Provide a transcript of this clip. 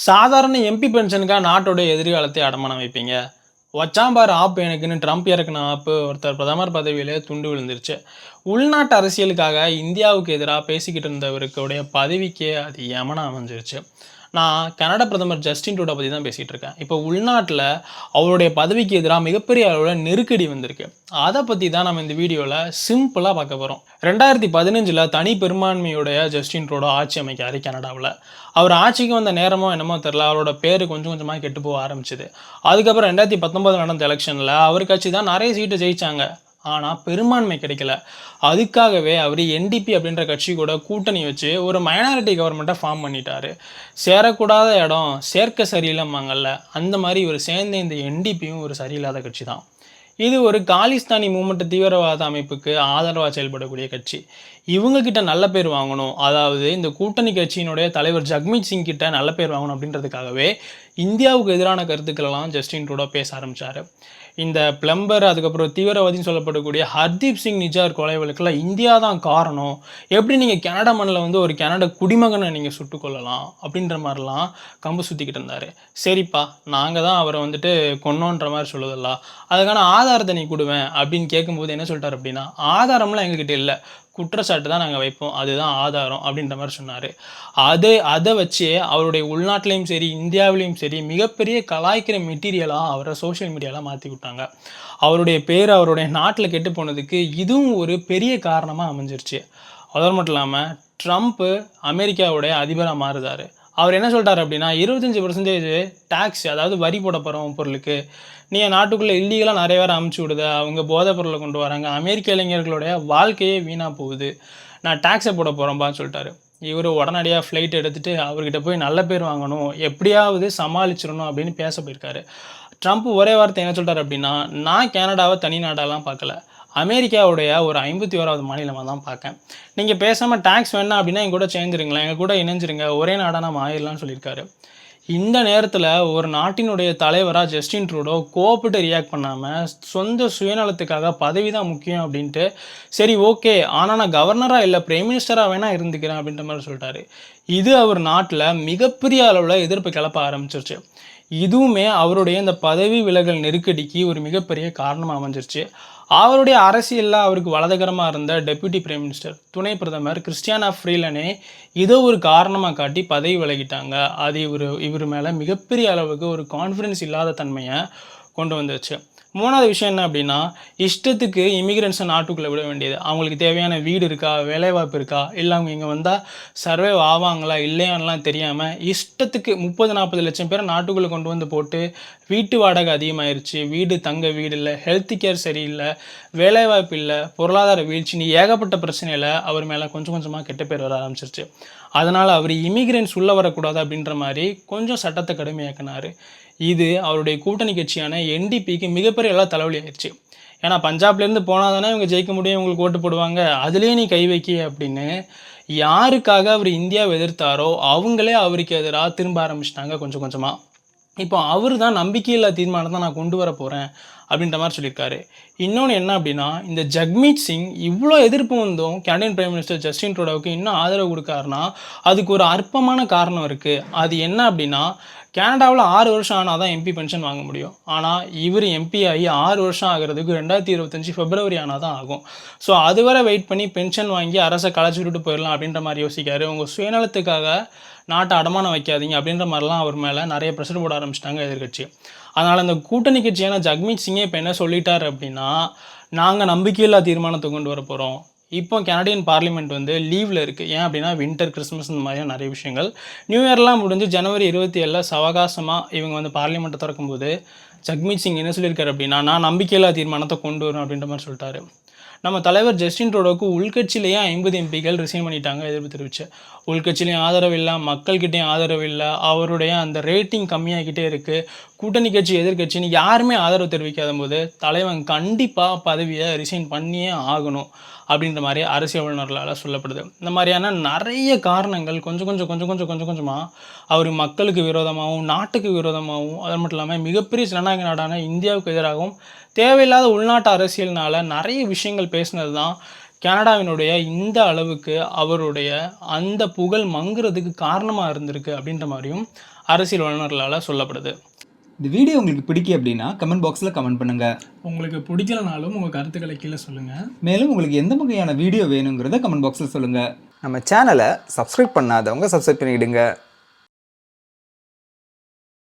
சாதாரண எம்பி பென்ஷனுக்காக நாட்டோடைய எதிர்காலத்தை அடமானம் வைப்பீங்க. வச்சாம்பார் ஆப் எனக்குன்னு ட்ரம்ப் இறக்குன ஆப்பு ஒருத்தர் பிரதமர் பதவியிலே துண்டு விழுந்துருச்சு. உள்நாட்டு அரசியலுக்காக இந்தியாவுக்கு எதிராக பேசிக்கிட்டு இருந்தவருக்குடைய பதவிக்கே அது யமனா அமைஞ்சிருச்சு. நான் கனடா பிரதமர் ஜஸ்டின் ட்ரூடோ பற்றி தான் பேசிகிட்டு இருக்கேன். இப்போ உள்நாட்டில் அவருடைய பதவிக்கு எதிராக மிகப்பெரிய அளவில் நெருக்கடி வந்திருக்கு. அதை பற்றி தான் நம்ம இந்த வீடியோவில் சிம்பிளாக பார்க்க போகிறோம் ரெண்டாயிரத்தி பதினஞ்சில் தனி பெரும்பான்மையுடைய ஜஸ்டின் ட்ரூடோ ஆட்சி அமைக்காரு கனடாவில். அவர் ஆட்சிக்கு வந்த நேரமோ என்னமோ தெரில அவரோட பேர் கொஞ்சம் கொஞ்சமாக கெட்டு போக ஆரம்பிச்சிது. அதுக்கப்புறம் ரெண்டாயிரத்தி பத்தொம்போது நடந்த எலெக்ஷனில் அவர் கட்சி தான் நிறைய சீட்டு ஜெயிச்சாங்க. ஆனால் பெரும்பான்மை கிடைக்கல. அதுக்காகவே அவர் என்டிபி அப்படின்ற கட்சி கூட கூட்டணி வச்சு ஒரு மைனாரிட்டி கவர்மெண்ட்டை ஃபார்ம் பண்ணிட்டார். சேரக்கூடாத இடம் சேர்க்க சரியில்லைம்பாங்கல்ல அந்த மாதிரி இவர் சேர்ந்த இந்த என்டிபியும் ஒரு சரியில்லாத கட்சி தான். இது ஒரு காலிஸ்தானி மூமெண்ட் தீவிரவாத அமைப்புக்கு ஆதரவாக செயல்படக்கூடிய கட்சி. இவங்கக்கிட்ட நல்ல பேர் வாங்கணும். அதாவது இந்த கூட்டணி கட்சியினுடைய தலைவர் ஜக்மீத் சிங் கிட்ட நல்ல பேர் வாங்கணும் அப்படின்றதுக்காகவே இந்தியாவுக்கு எதிரான கருத்துக்களெல்லாம் ஜஸ்டின் ட்ரூடோ பேச ஆரம்பித்தார் இந்த பிளம்பர் அதுக்கப்புறம் தீவிரவாதின்னு சொல்லப்படக்கூடிய ஹர்தீப் சிங் நிஜார் கொலை வழக்கில் இந்தியா தான் காரணம். எப்படி நீங்கள் கனடா மண்ணில் வந்து ஒரு கனடா குடிமகனை நீங்கள் சுட்டுக்கொள்ளலாம் அப்படின்ற மாதிரிலாம் கம்பு சுற்றிக்கிட்டு இருந்தார். சரிப்பா நாங்கள் தான் அவரை வந்துட்டு கொன்னோன்ற மாதிரி சொல்லுதல்ல. அதுக்கான ஆதாரத்தை நீ கொடுவேன் அப்படின்னு கேட்கும்போது என்ன சொல்லிட்டார் அப்படின்னா ஆதாரம்லாம் எங்ககிட்ட இல்லை. குற்றச்சாட்டு தான் நாங்கள் வைப்போம். அதுதான் ஆதாரம் அப்படின்ற மாதிரி சொன்னார். அதை அதை வச்சே அவருடைய உள்நாட்டிலையும் சரி இந்தியாவிலையும் சரி மிகப்பெரிய கலாய்க்கிற மெட்டீரியலாக அவரை சோஷியல் மீடியாவில் மாற்றி விட்டாங்க. அவருடைய பேர் அவருடைய நாட்டில் கெட்டு போனதுக்கு இதுவும் ஒரு பெரிய காரணமாக அமைஞ்சிருச்சு. அதோடு மட்டும் இல்லாமல் ட்ரம்ப்பு அமெரிக்காவுடைய அதிபராக மாறுதாரு. அவர் என்ன சொல்கிறார் அப்படின்னா இருபத்தஞ்சி பர்சன்டேஜ் டேக்ஸ் அதாவது வரி போட போகிறோம் பொருளுக்கு நீ நாட்டுக்குள்ளே இல்லீகலாக நிறைய பேர் அமுச்சு விடுத அவங்க போதைப் பொருளை கொண்டு வராங்க அமெரிக்க இளைஞர்களுடைய வாழ்க்கையே வீணாக போகுது நான் டேக்ஸை போட போகிறோம்பான்னு சொல்லிட்டாரு. இவர் உடனடியாக ஃப்ளைட் எடுத்துகிட்டு அவர்கிட்ட போய் நல்ல பேர் வாங்கணும் எப்படியாவது சமாளிச்சிடணும் அப்படின்னு பேச போயிருக்காரு. ட்ரம்ப் ஒரே வார்த்தை என்ன சொல்கிறார் அப்படின்னா நான் கனடாவை தனி நாடாலாம் பார்க்கல. அமெரிக்காவுடைய ஒரு ஐம்பத்தி ஓராவது மாநிலமாக தான் பார்க்கேன். நீங்கள் பேசாமல் டேக்ஸ் வேணாம் அப்படின்னா எங்கூட சேர்ந்துருங்களேன். எங்கள் கூட இணைஞ்சிருங்க. ஒரே நாடாக நம்ம ஆயிடலாம்னு சொல்லியிருக்காரு. இந்த நேரத்தில் ஒரு நாட்டினுடைய தலைவராக ஜஸ்டின் ட்ரூடோ கோப்பிட்டு ரியாக்ட் பண்ணாமல் சொந்த சுயநலத்துக்காக பதவி தான் முக்கியம் அப்படின்ட்டு சரி ஓகே ஆனால் நான் கவர்னராக இல்லை பிரைம் மினிஸ்டராக வேணால் இருந்துக்கிறேன் அப்படின்ற மாதிரி சொல்லிட்டாரு. இது அவர் நாட்டில் மிகப்பெரிய அளவில் எதிர்ப்பு கிளப்ப ஆரம்பிச்சிருச்சு. இதுவுமே அவருடைய இந்த பதவி விலகல் நெருக்கடிக்கு ஒரு மிகப்பெரிய காரணமாக அமைஞ்சிருச்சு. அவருடைய அரசியலில் அவருக்கு வலதுகரமாக இருந்த டெப்யூட்டி பிரைம் மினிஸ்டர் துணை பிரதமர் கிறிஸ்டியானா ஃப்ரீலனே இதை ஒரு காரணமாக காட்டி பதவி விலகிட்டாங்க. அது இவர் இவர் மேலே மிகப்பெரிய அளவுக்கு ஒரு கான்ஃபிடன்ஸ் இல்லாத தன்மையை கொண்டு வந்துருச்சு. மூணாவது விஷயம் என்ன அப்படின்னா இஷ்டத்துக்கு இமிகிரன்ஸை நாட்டுக்குள்ளே விட வேண்டியது. அவங்களுக்கு தேவையான வீடு இருக்கா வேலைவாய்ப்பு இருக்கா இல்லை அவங்க இங்கே வந்தால் சர்வே ஆவாங்களா இல்லையான்லாம் தெரியாமல் இஷ்டத்துக்கு முப்பது நாற்பது லட்சம் பேரை நாட்டுக்குள்ளே கொண்டு வந்து போட்டு வீட்டு வாடகை அதிகமாயிருச்சு. வீடு தங்க வீடு இல்லை ஹெல்த் கேர் சரியில்லை வேலைவாய்ப்பு இல்லை பொருளாதார வீழ்ச்சின்னு ஏகப்பட்ட பிரச்சனையில் அவர் மேலே கொஞ்சம் கொஞ்சமாக கெட்ட பேர் வர ஆரம்பிச்சிருச்சு. அதனால் அவர் இமிகிரன்ஸ் உள்ளே வரக்கூடாது அப்படின்ற மாதிரி கொஞ்சம் சட்டத்தை கடுமையாக்கினார். இது அவருடைய கூட்டணி கட்சியான என்டிபிக்கு மிகப்பெரிய எல்லாம் தலைவலி ஆயிடுச்சு. ஏன்னா பஞ்சாப்லேருந்து போனால் தானே இவங்க ஜெயிக்க முடியும் இவங்களுக்கு ஓட்டு போடுவாங்க. அதுலேயே நீ கை வைக்க அப்படின்னு யாருக்காக அவர் இந்தியாவை எதிர்த்தாரோ அவங்களே அவருக்கு எதிராக திரும்ப ஆரம்பிச்சிட்டாங்க கொஞ்சம் கொஞ்சமாக இப்போ அவர் தான் நம்பிக்கையில்லா தீர்மானத்தை நான் கொண்டு வர போகிறேன் அப்படின்ற மாதிரி சொல்லியிருக்காரு. இன்னொன்று என்ன அப்படின்னா இந்த ஜக்மீத் சிங் இவ்வளோ எதிர்ப்பு வந்தும் கனடியன் பிரைம் மினிஸ்டர் ஜஸ்டின் ட்ரோடாவுக்கு இன்னும் ஆதரவு கொடுக்காருன்னா அதுக்கு ஒரு அற்பமான காரணம் இருக்குது அது என்ன அப்படின்னா கனடாவில் ஆறு வருஷம் ஆனால் தான் எம்பி பென்ஷன் வாங்க முடியும். ஆனால் இவர் எம்பி ஆகி ஆறு வருஷம் ஆகிறதுக்கு ரெண்டாயிரத்தி இருபத்தஞ்சி பிப்ரவரி ஆனால் தான் ஆகும். ஸோ அதுவரை வெயிட் பண்ணி பென்ஷன் வாங்கி அரசை களைச்சி விட்டுட்டு போயிடலாம் அப்படின்ற மாதிரி யோசிக்காரு. உங்கள் சுயநலத்துக்காக நாட்டை அடமானம் வைக்காதீங்க அப்படின்ற மாதிரிலாம் அவர் மேலே நிறைய ப்ரெஷர் போட ஆரம்பிச்சிட்டாங்க எதிர்கட்சி அதனால் இந்த கூட்டணி கட்சியான ஜக்மீத் சிங்கே இப்போ என்ன சொல்லிட்டார் அப்படின்னா நாங்கள் நம்பிக்கையில்லா தீர்மானத்தை கொண்டு வர போகிறோம் இப்போ கனடியன் பார்லிமெண்ட் வந்து லீவில் இருக்குது ஏன் அப்படின்னா வின்டர் கிறிஸ்மஸ் இந்த மாதிரியான நிறைய விஷயங்கள். நியூ இயர்லாம் முடிஞ்சு ஜனவரி இருபத்தி ஏழில் சவகாசமாக இவங்க வந்து பார்லிமெண்ட்டை திறக்கும்போது ஜக்மீத் சிங் என்ன சொல்லியிருக்காரு அப்படின்னா நான் நம்பிக்கையில்லா தீர்மானத்தை கொண்டு வரும் அப்படின்ற மாதிரி சொல்லிட்டாரு. நம்ம தலைவர் ஜஸ்டின் ரோடோக்கு உள்கட்சியிலேயே ஐம்பது எம்பிக்கள் ரிசைன் பண்ணிட்டாங்க எதிர்ப்பு தெரிவித்து உள்கட்சியிலையும் ஆதரவு இல்லை மக்கள்கிட்டையும் ஆதரவு இல்லை அவருடைய அந்த ரேட்டிங் கம்மியாகிக்கிட்டே இருக்குது கூட்டணி கட்சி எதிர்கட்சின்னு யாருமே ஆதரவு தெரிவிக்காத போது தலைவன் கண்டிப்பாக பதவியை ரிசைன் பண்ணியே ஆகணும் அப்படின்ற மாதிரி அரசியல் வல்லுநர்களால் சொல்லப்படுது. இந்த மாதிரியான நிறைய காரணங்கள் கொஞ்சம் கொஞ்சம் கொஞ்சம் கொஞ்சம் கொஞ்சம் கொஞ்சமாக அவர் மக்களுக்கு விரோதமாகவும் நாட்டுக்கு விரோதமாகவும் அது மட்டும் இல்லாமல் மிகப்பெரிய ஜனநாயக நாடான இந்தியாவுக்கு எதிராகவும் தேவையில்லாத உள்நாட்டு அரசியல்னால் நிறைய விஷயங்கள் பேசினது தான் கனடாவினுடைய இந்த அளவுக்கு அவருடைய அந்த புகழ் மங்குறதுக்கு காரணமாக இருந்திருக்கு அப்படின்ற மாதிரியும் அரசியல் வல்லுநர்களால் சொல்லப்படுது. இந்த வீடியோ உங்களுக்கு பிடிக்கும் அப்படின்னா கமெண்ட் பாக்ஸில் கமெண்ட் பண்ணுங்கள் உங்களுக்கு பிடிக்கலனாலும் உங்கள் கருத்துக்களை கீழே சொல்லுங்கள் மேலும் உங்களுக்கு எந்த வகையான வீடியோ வேணுங்கிறத கமெண்ட் பாக்ஸில் சொல்லுங்கள் நம்ம சேனலை சப்ஸ்கிரைப் பண்ணாதவங்க சப்ஸ்கிரைப் பண்ணிவிடுங்க